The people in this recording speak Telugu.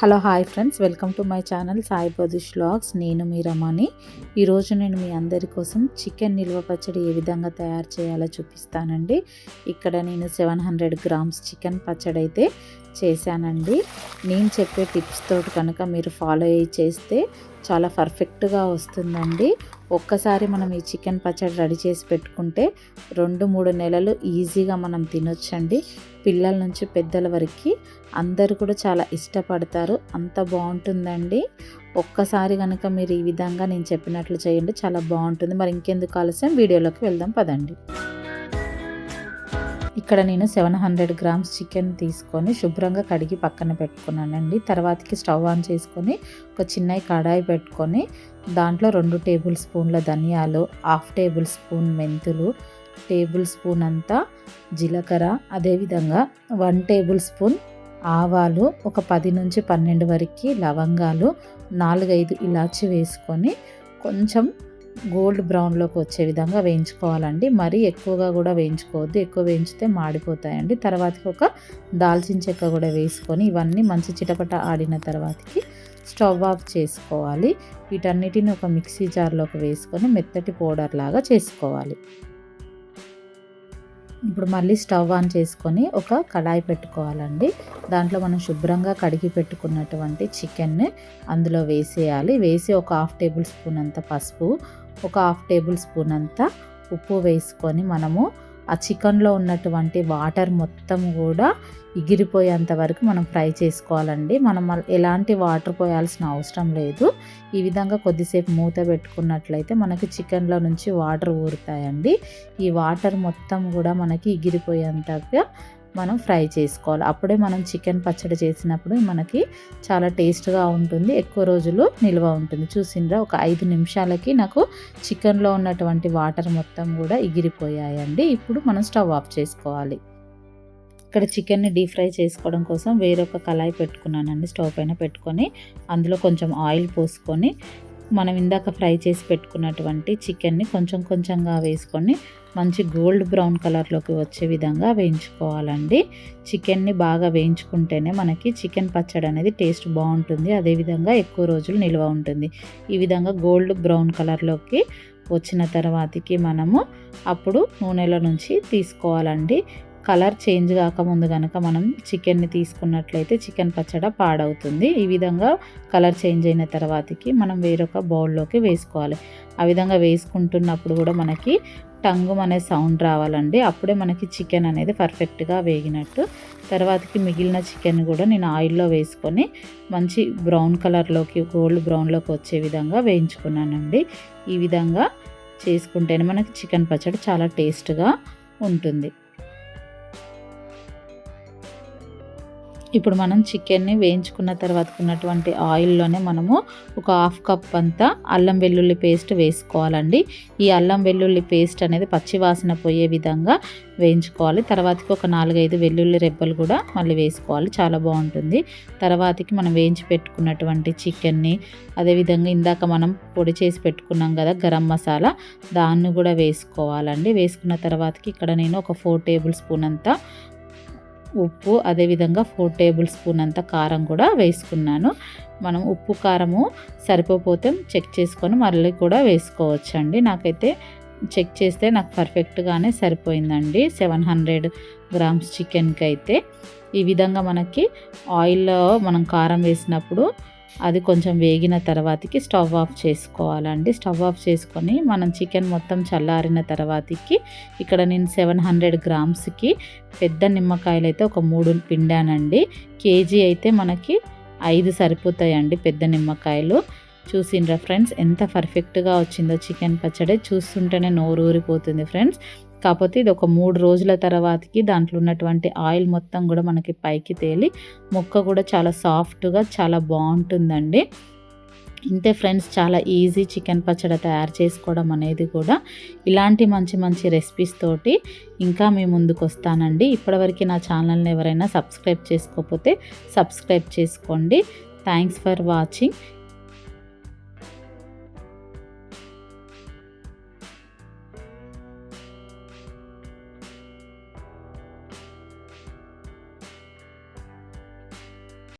Hello hi friends. Welcome to my channel Sai Pradeesh vlogs. నేను మీ రమణి ఈరోజు నేను మీ అందరి కోసం చికెన్ నిల్వ పచ్చడి ఏ విధంగా తయారు చేయాలో చూపిస్తానండి. ఇక్కడ నేను సెవెన్ హండ్రెడ్ గ్రామ్స్ చికెన్ పచ్చడి అయితే చేశానండి. నేను చెప్పే టిప్స్ తోటి కనుక మీరు ఫాలో అయ్యి చేస్తే చాలా పర్ఫెక్ట్గా వస్తుందండి. ఒక్కసారి మనం ఈ చికెన్ పచ్చడి రెడీ చేసి పెట్టుకుంటే రెండు మూడు నెలలు ఈజీగా మనం తినొచ్చండి. పిల్లల నుంచి పెద్దల వరకు అందరూ కూడా చాలా ఇష్టపడతారు. అంత బాగుంటుందండి. ఒక్కసారి కనుక మీరు ఈ విధంగా నేను చెప్పినట్లు చేయండి చాలా బాగుంటుంది. మరి ఇంకెందుకు ఆలస్యం? వీడియోలోకి వెళ్దాం పదండి. ఇక్కడ నేను సెవెన్ హండ్రెడ్ గ్రామ్స్ చికెన్ తీసుకొని శుభ్రంగా కడిగి పక్కన పెట్టుకున్నానండి. తర్వాతకి స్టవ్ ఆన్ చేసుకొని ఒక చిన్న కడాయి పెట్టుకొని దాంట్లో రెండు టేబుల్ స్పూన్ల ధనియాలు హాఫ్ టేబుల్ స్పూన్ మెంతులు టేబుల్ స్పూన్ అంతా జీలకర్ర అదేవిధంగా వన్ టేబుల్ స్పూన్ ఆవాలు ఒక పది నుంచి పన్నెండు వరకు లవంగాలు నాలుగైదు ఇలాచి వేసుకొని కొంచెం గోల్డ్ బ్రౌన్లోకి వచ్చే విధంగా వేయించుకోవాలండి. మరీ ఎక్కువగా కూడా వేయించుకోవద్దు. ఎక్కువ వేయించితే మాడిపోతాయండి. తర్వాతకి ఒక దాల్చిన చెక్క కూడా వేసుకొని ఇవన్నీ మంచి చిటపట ఆడిన తర్వాతకి స్టవ్ ఆఫ్ చేసుకోవాలి. వీటన్నిటిని ఒక మిక్సీ జార్లోకి వేసుకొని మెత్తటి పౌడర్ లాగా చేసుకోవాలి. ఇప్పుడు మళ్ళీ స్టవ్ ఆన్ చేసుకొని ఒక కడాయి పెట్టుకోవాలండి. దాంట్లో మనం శుభ్రంగా కడిగి పెట్టుకున్నటువంటి చికెన్ని అందులో వేసేయాలి. వేసి ఒక హాఫ్ టేబుల్ స్పూన్ అంత పసుపు ఒక హాఫ్ టేబుల్ స్పూన్ అంత ఉప్పు వేసుకొని మనము ఆ చికెన్లో ఉన్నటువంటి వాటర్ మొత్తం కూడా ఎగిరిపోయేంత వరకు మనం ఫ్రై చేసుకోవాలండి. మనం ఎలాంటి వాటర్ పోయాల్సిన అవసరం లేదు. ఈ విధంగా కొద్దిసేపు మూత పెట్టుకున్నట్లయితే మనకి చికెన్లో నుంచి వాటర్ ఊరుతాయండి. ఈ వాటర్ మొత్తం కూడా మనకి ఎగిరిపోయేంతగా మనం ఫ్రై చేసుకోవాలి. అప్పుడే మనం చికెన్ పచ్చడి చేసినప్పుడు మనకి చాలా టేస్ట్గా ఉంటుంది. ఎక్కువ రోజులు నిల్వ ఉంటుంది. చూసిండ్రా? ఒక ఐదు నిమిషాలకి నాకు చికెన్లో ఉన్నటువంటి వాటర్ మొత్తం కూడా ఎగిరిపోయాయండి. ఇప్పుడు మనం స్టవ్ ఆఫ్ చేసుకోవాలి. ఇక్కడ చికెన్ని డీప్ ఫ్రై చేసుకోవడం కోసం వేరొక కళాయి పెట్టుకున్నానండి. స్టవ్ పైన పెట్టుకొని అందులో కొంచెం ఆయిల్ పోసుకొని మనం ఇందాక ఫ్రై చేసి పెట్టుకున్నటువంటి చికెన్ని కొంచెం కొంచెంగా వేసుకొని మంచి గోల్డ్ బ్రౌన్ కలర్లోకి వచ్చే విధంగా వేయించుకోవాలండి. చికెన్ని బాగా వేయించుకుంటేనే మనకి చికెన్ పచ్చడి అనేది టేస్ట్ బాగుంటుంది. అదేవిధంగా ఎక్కువ రోజులు నిల్వ ఉంటుంది. ఈ విధంగా గోల్డ్ బ్రౌన్ కలర్లోకి వచ్చిన తర్వాతకి మనము అప్పుడు నూనెలో నుంచి తీసుకోవాలండి. కలర్ చేంజ్ కాకముందు కనుక మనం చికెన్ని తీసుకున్నట్లయితే చికెన్ పచ్చడ పాడవుతుంది. ఈ విధంగా కలర్ చేంజ్ అయిన తర్వాతకి మనం వేరొక బౌల్లోకి వేసుకోవాలి. ఆ విధంగా వేసుకుంటున్నప్పుడు కూడా మనకి టంగు అనే సౌండ్ రావాలండి. అప్పుడే మనకి చికెన్ అనేది పర్ఫెక్ట్గా వేగినట్టు. తర్వాతకి మిగిలిన చికెన్ కూడా నేను ఆయిల్లో వేసుకొని మంచి బ్రౌన్ కలర్లోకి గోల్డ్ బ్రౌన్లోకి వచ్చే విధంగా వేయించుకున్నానండి. ఈ విధంగా చేసుకుంటేనే మనకి చికెన్ పచ్చడి చాలా టేస్ట్గా ఉంటుంది. ఇప్పుడు మనం చికెన్ని వేయించుకున్న తర్వాత ఉన్నటువంటి ఆయిల్లోనే మనము ఒక హాఫ్ కప్ అంతా అల్లం వెల్లుల్లి పేస్ట్ వేసుకోవాలండి. ఈ అల్లం వెల్లుల్లి పేస్ట్ అనేది పచ్చి వాసన పోయే విధంగా వేయించుకోవాలి. తర్వాతకి ఒక నాలుగైదు వెల్లుల్లి రెబ్బలు కూడా మళ్ళీ వేసుకోవాలి. చాలా బాగుంటుంది. తర్వాతకి మనం వేయించి పెట్టుకున్నటువంటి చికెన్ని అదేవిధంగా ఇందాక మనం పొడి చేసి పెట్టుకున్నాం కదా గరం మసాలా దాన్ని కూడా వేసుకోవాలండి. వేసుకున్న తర్వాతకి ఇక్కడ నేను ఒక ఫోర్ టేబుల్ స్పూన్ అంతా ఉప్పు అదేవిధంగా ఫోర్ టేబుల్ స్పూన్ అంత కారం కూడా వేసుకున్నాను. మనం ఉప్పు కారము సరిపోతే చెక్ చేసుకొని మళ్ళీ కూడా వేసుకోవచ్చండి. నాకైతే చెక్ చేస్తే నాకు పర్ఫెక్ట్గానే సరిపోయిందండి. సెవెన్ హండ్రెడ్ గ్రామ్స్ చికెన్కి అయితే ఈ విధంగా మనకి ఆయిల్లో మనం కారం వేసినప్పుడు అది కొంచెం వేగిన తర్వాతకి స్టవ్ ఆఫ్ చేసుకోవాలండి. స్టవ్ ఆఫ్ చేసుకొని మనం చికెన్ మొత్తం చల్లారిన తర్వాతకి ఇక్కడ నేను సెవెన్ హండ్రెడ్ గ్రామ్స్కి పెద్ద నిమ్మకాయలు అయితే ఒక మూడు పిండానండి. కేజీ అయితే మనకి ఐదు సరిపోతాయండి పెద్ద నిమ్మకాయలు. చూసిండ్రా ఫ్రెండ్స్ ఎంత పర్ఫెక్ట్గా వచ్చిందో చికెన్ పచ్చడి. చూస్తుంటేనే నోరు ఊరిపోతుంది ఫ్రెండ్స్. కాకపోతే ఇది ఒక మూడు రోజుల తర్వాతకి దాంట్లో ఉన్నటువంటి ఆయిల్ మొత్తం కూడా మనకి పైకి తేలి ముక్క కూడా చాలా సాఫ్ట్గా చాలా బాగుంటుందండి. ఇంతే ఫ్రెండ్స్ చాలా ఈజీ చికెన్ పచ్చడి తయారు చేసుకోవడం అనేది కూడా ఇలాంటి మంచి మంచి రెసిపీస్ తోటి ఇంకా మీ ముందుకు వస్తానండి. ఇప్పటివరకు నా ఛానల్ని ఎవరైనా సబ్స్క్రైబ్ చేసుకోకపోతే సబ్స్క్రైబ్ చేసుకోండి. Thanks for watching.